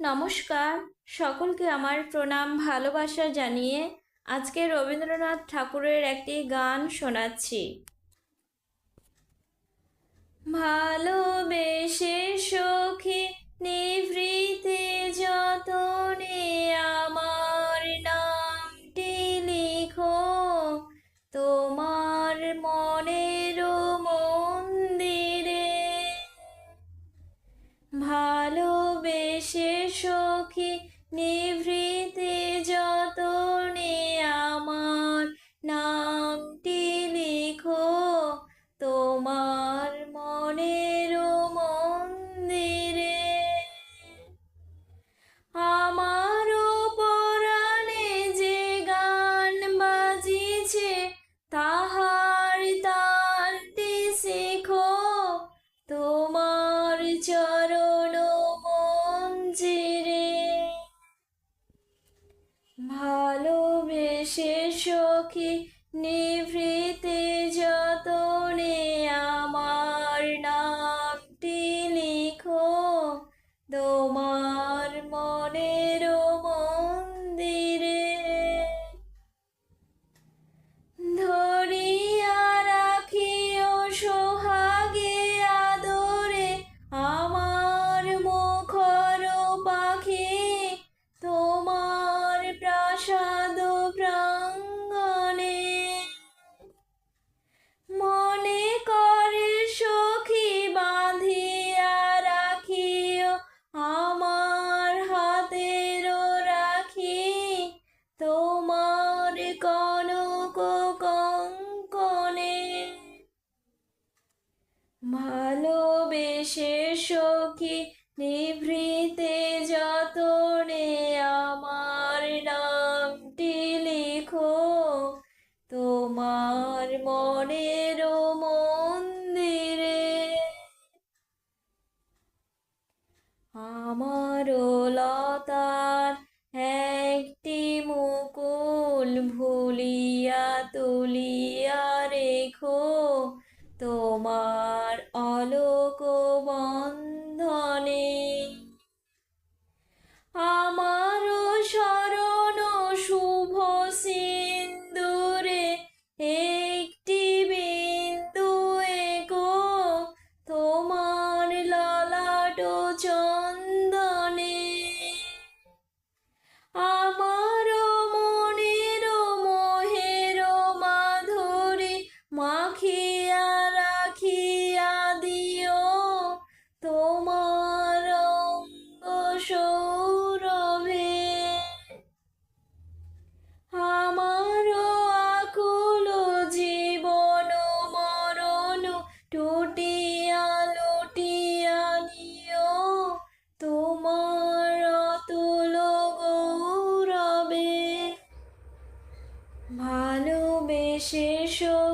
নমস্কার। সকলকে আমার প্রণাম ভালোবাসা জানিয়ে আজকে রবীন্দ্রনাথ ঠাকুরের একটি গান শোনাচ্ছি। ভালোবেসে সখী সখী নিভৃতে সখী নিভৃতে তোমার কনক কঙ্কনে ভালোবেসে সখী নিভৃতে যতনে আমার নামটি লিখো। তোমার মনের মন্দিরে আমার লতার একটি তোমার অলোক